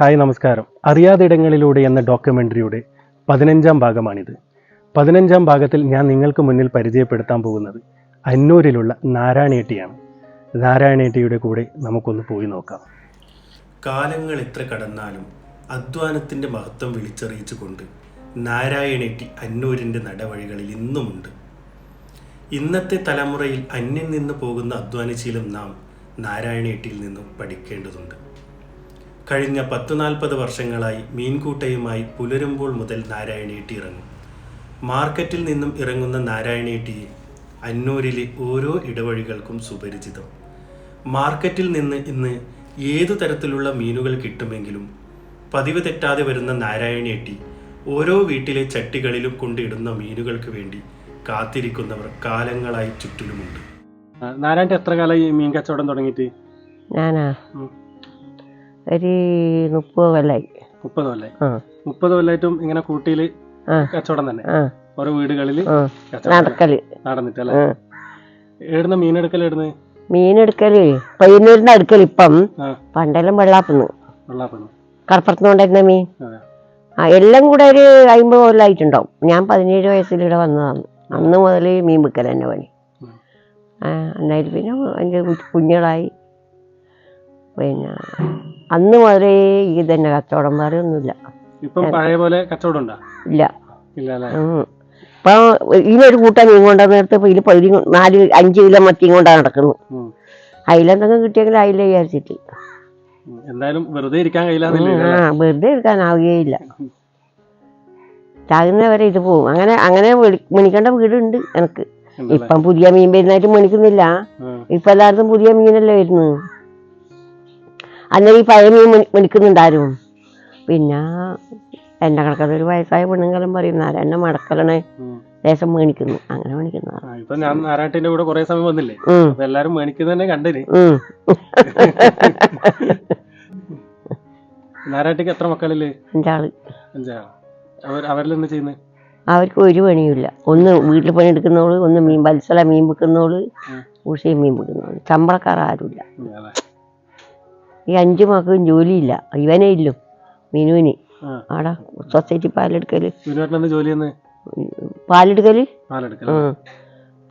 Hi നമസ്കാരം. അറിയാതിടങ്ങളിലൂടെ എന്ന ഡോക്യുമെന്ററിയുടെ പതിനഞ്ചാം ഭാഗമാണിത്. പതിനഞ്ചാം ഭാഗത്തിൽ ഞാൻ നിങ്ങൾക്ക് മുന്നിൽ പരിചയപ്പെടുത്താൻ പോകുന്നത് അന്നൂരിലുള്ള നാരായണേട്ടിയാണ്. നാരായണേട്ടിയുടെ കൂടെ നമുക്കൊന്ന് പോയി നോക്കാം. കാലങ്ങൾ എത്ര കടന്നാലും അധ്വാനത്തിന്റെ മഹത്വം വിളിച്ചറിയിച്ചുകൊണ്ട് നാരായണേട്ടി അന്നൂരിന്റെ നടവഴികളിൽ ഇന്നുമുണ്ട്. ഇന്നത്തെ തലമുറയിൽ അന്യം നിന്ന് പോകുന്ന അധ്വാനശീലം നാം നാരായണേട്ടിയിൽ നിന്നും പഠിക്കേണ്ടതുണ്ട്. കഴിഞ്ഞ പത്ത് നാൽപ്പത് വർഷങ്ങളായി മീൻകൂട്ടയുമായി പുലരുമ്പോൾ മുതൽ നാരായണേട്ടി ഇറങ്ങും. മാർക്കറ്റിൽ നിന്നും ഇറങ്ങുന്ന നാരായണേട്ടിയെ അന്നൂരിലെ ഓരോ ഇടവഴികൾക്കും സുപരിചിതം. മാർക്കറ്റിൽ നിന്ന് ഇന്ന് ഏതു തരത്തിലുള്ള മീനുകൾ കിട്ടുമെങ്കിലും പതിവ് തെറ്റാതെ വരുന്ന നാരായണേട്ടി ഓരോ വീട്ടിലെ ചട്ടികളിലും കൊണ്ടിടുന്ന മീനുകൾക്ക് വേണ്ടി കാത്തിരിക്കുന്നവർ കാലങ്ങളായി ചുറ്റിലുമുണ്ട്. നാരായണ എത്ര കാലമായി മീൻ കച്ചവടം തുടങ്ങിയിട്ട്? ഞാനാ. ഒരു മുപ്പത് കൊല്ലായി. മുപ്പത് കൊല്ലായി. ആ. മുപ്പത് കൊല്ലായിട്ടും ഇങ്ങനെ കൂട്ടിയിൽ ആ. കച്ചവടം തന്നെ. ആ. ഓരോ വീടുകളിൽ ആ. നടക്കൽ. നടന്നിട്ടല്ലേ ആ. ഏടുന്ന മീനെടുക്കൽ ഏടുന്ന് മീനെടുക്കൽ. പയ്യന്നൂരിന്റെ അടുക്കൽ ഇപ്പം. ആ. പണ്ടെല്ലാം വെള്ളാപ്പുന്നു. വെള്ളാപ്പണം കടപ്പുറത്ത് മീൻ. അതെ. ആ എല്ലാം കൂടെ ഒരു അമ്പത് കൊല്ലായിട്ടുണ്ടാവും. ഞാൻ പതിനേഴ് വയസ്സിൽ ഇവിടെ വന്നതാണ്. അന്ന് മുതൽ മീൻ വിൽക്കൽ തന്നെ പണി. ഉം. ആ എന്നായിട്ട് പിന്നെ എന്റെ കുഞ്ഞുങ്ങളായി. പിന്നെ അന്ന് മുതലേ ഈ തന്നെ കച്ചവടം വേറെ ഒന്നുമില്ല ഇപ്പം പഴയ പോലെ കച്ചവടം ഉണ്ടോ? ഇല്ല. ഇപ്പൊ ഇതിനൊരു കൂട്ടം മീൻ കൊണ്ടുവന്ന് നേരത്തെ ഇതിൽ പകുതി നാല് അഞ്ച് കിലോ മത്തിയും കൊണ്ടാണ് നടക്കുന്നത്. ഉം. അതിലെന്തെങ്കിലും കിട്ടിയെങ്കിൽ അതിലെ വിചാരിച്ചിട്ട്. എന്തായാലും വെറുതെ ഇരിക്കാൻ ആ വെറുതെ ഇരിക്കാനാവുകയില്ല ചാകുന്നവരെ ഇത് പോവും. അങ്ങനെ അങ്ങനെ മണിക്കേണ്ട വീടുണ്ട് എനിക്ക്. ഇപ്പം പുതിയ മീൻ വരുന്നതായിട്ട് മണിക്കുന്നില്ല ഇപ്പൊ എല്ലായിടത്തും പുതിയ മീനല്ലേ വരുന്നത്. അന്നേരം ഈ പഴയ മീൻ പിന്നെ എന്റെ കണക്കത്തെ ഒരു വയസ്സായ പെണ്ണുങ്ങളും പറയും നാരായണ മടക്കലണേ. ദേശം മേണിക്കുന്നു. അങ്ങനെ മേണിക്കുന്നു ഇപ്പൊ ഞാൻ നാരായണത്തിന്റെ കൂടെ കുറെ സമയം വന്നില്ലേ? എല്ലാരും മേണിക്കുന്നത് തന്നെ കണ്ടിന്. ഉം. എത്ര മക്കളില്ലേ അഞ്ചാൾ. അഞ്ചാൾ. അവരിൽ എന്താ ചെയ്യുന്നത് അവർക്ക് ഒരു പണിയുമില്ല. ഒന്ന് വീട്ടിൽ പണിയെടുക്കുന്നവൾ ഒന്ന് മീൻ വത്സല മീൻ വിൽക്കുന്നവൾ ഊഷയും ഉഷയും മീൻ വിൽക്കുന്നവൾ ശമ്പളക്കാർ ആരുമില്ല. ഈ അഞ്ചു മക്കൾക്കും ജോലിയില്ല. ഇവനെ ഇല്ലും മിനുവിന്. ആടാ സൊസൈറ്റി പാലെടുക്കൽ. പാലെടുക്കൽ? സൊസൈറ്റിയിൽ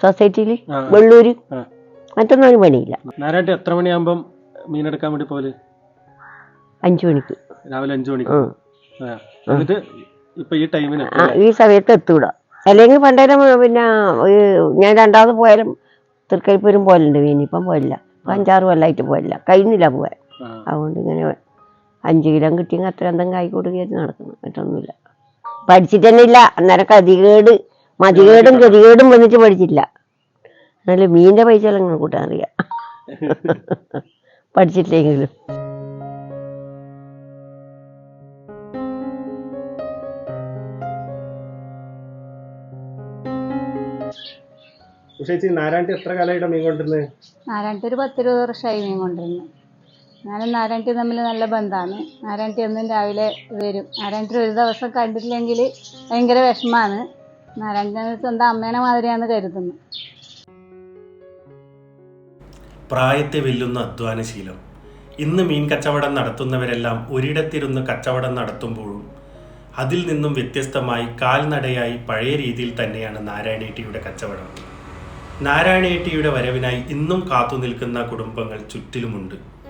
സൊസൈറ്റിയിൽ. വെള്ളൂര്. മറ്റൊന്നും പണിയില്ല. നാരായട്ടി എത്ര മണിയാകുമ്പം മീൻ എടുക്കാൻ വേണ്ടി പോലെ അഞ്ചു മണിക്ക്. രാവിലെ അഞ്ചു മണിക്ക്. എന്നിട്ട് ഇപ്പൊ ഈ ടൈമിന് ഈ സമയത്ത് എത്തൂടാ. അല്ലെങ്കിൽ പണ്ടേരം പിന്നെ ഞാൻ രണ്ടാമത് പോയാലും തൃക്കരിപ്പൂരും പോലുണ്ട് മീൻ ഇപ്പം പോയില്ല അഞ്ചാറ് കൊല്ലമായിട്ട് പോയില്ല കഴിഞ്ഞില്ല പോവാൻ. അതുകൊണ്ട് ഇങ്ങനെ അഞ്ച് കിലോ കിട്ടിയെങ്കിൽ അത്ര എന്തെങ്കിലും കായ് കൊടുക്കുകയായിട്ട് നടക്കുന്നു മറ്റൊന്നുമില്ല. പഠിച്ചിട്ട് തന്നെ ഇല്ല അന്നേരം കതികേട് മതികേടും ഗതികേടും വന്നിട്ട് പഠിച്ചില്ല. എന്നാലും മീനിന്റെ പൈസ എല്ലാം കൂട്ടാൻ അറിയാം. പഠിച്ചിട്ടില്ലെങ്കിലും. ചേച്ചി നാരായണട്ടി എത്ര കാലമായിട്ട് മീൻ കൊണ്ടിരുന്നത് നാരായണത്തെ ഒരു പത്തിരുപത് വർഷമായി മീൻ കൊണ്ടിരുന്നു ഞാനും നാരായണത്തി തമ്മിൽ നല്ല ബന്ധമാണ്. നാരായണത്തി എന്നും രാവിലെ വരും. നാരായണത്തി ഒരു ദിവസം കണ്ടിട്ടില്ലെങ്കിൽ ഭയങ്കര വിഷമാണ് നാരായണത്തി സ്വന്തം അമ്മേനെ മാതിരിയാണ് കരുതുന്നു. പ്രായത്തെ വെല്ലുന്ന അധ്വാനശീലം ഇന്ന് മീൻ കച്ചവടം നടത്തുന്നവരെല്ലാം ഒരിടത്തിരുന്ന് കച്ചവടം നടത്തുമ്പോഴും അതിൽ നിന്നും വ്യത്യസ്തമായി കാൽനടയായി പഴയ രീതിയിൽ തന്നെയാണ് നാരായണേട്ടിയുടെ കച്ചവടം. നാരായണേട്ടിയുടെ വരവിനായി ഇന്നും കാത്തു നിൽക്കുന്ന കുടുംബങ്ങൾ ചുറ്റിലുമുണ്ട്.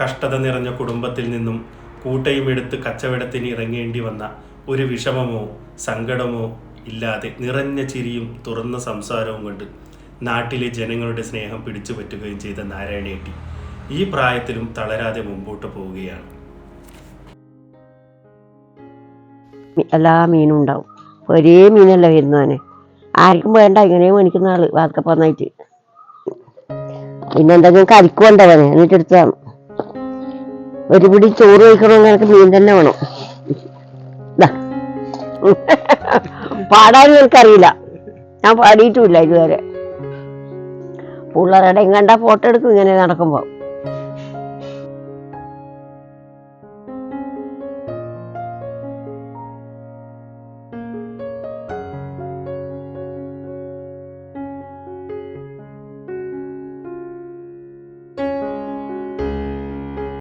കഷ്ടത നിറഞ്ഞ കുടുംബത്തിൽ നിന്നും കൂട്ടയും എടുത്ത് കച്ചവടത്തിന് ഇറങ്ങേണ്ടി വന്ന ഒരു വിഷമമോ സങ്കടമോ ഇല്ലാതെ നിറഞ്ഞ ചിരിയും തുറന്ന സംസാരവും കൊണ്ട് നാട്ടിലെ ജനങ്ങളുടെ സ്നേഹം പിടിച്ചു പറ്റുകയും ചെയ്ത നാരായണേട്ടി ഈ പ്രായത്തിലും തളരാതെ മുമ്പോട്ട് പോവുകയാണ്. എല്ലാ മീനും ഉണ്ടാവും. ഒരേ മീനല്ല വരുന്നവനെ ആർക്കും വേണ്ട ഇങ്ങനെ മേടിക്കുന്ന ആൾ വാക്കപ്പന്നായിട്ട് പിന്നെന്തെങ്കിലും എന്തെങ്കിലും കരിക്ക് വേണ്ടവനെ എന്നിട്ട് ഒരു പിടി ചോറ് കഴിക്കണമെങ്കിൽ എനിക്ക് മീൻ തന്നെ വേണം. പാടാൻ എനിക്കറിയില്ല. ഞാൻ പാടിയിട്ടുമില്ല ഇതുവരെ. പിള്ളേരുടെ കണ്ട ഫോട്ടോ എടുക്കും ഇങ്ങനെ നടക്കുമ്പോൾ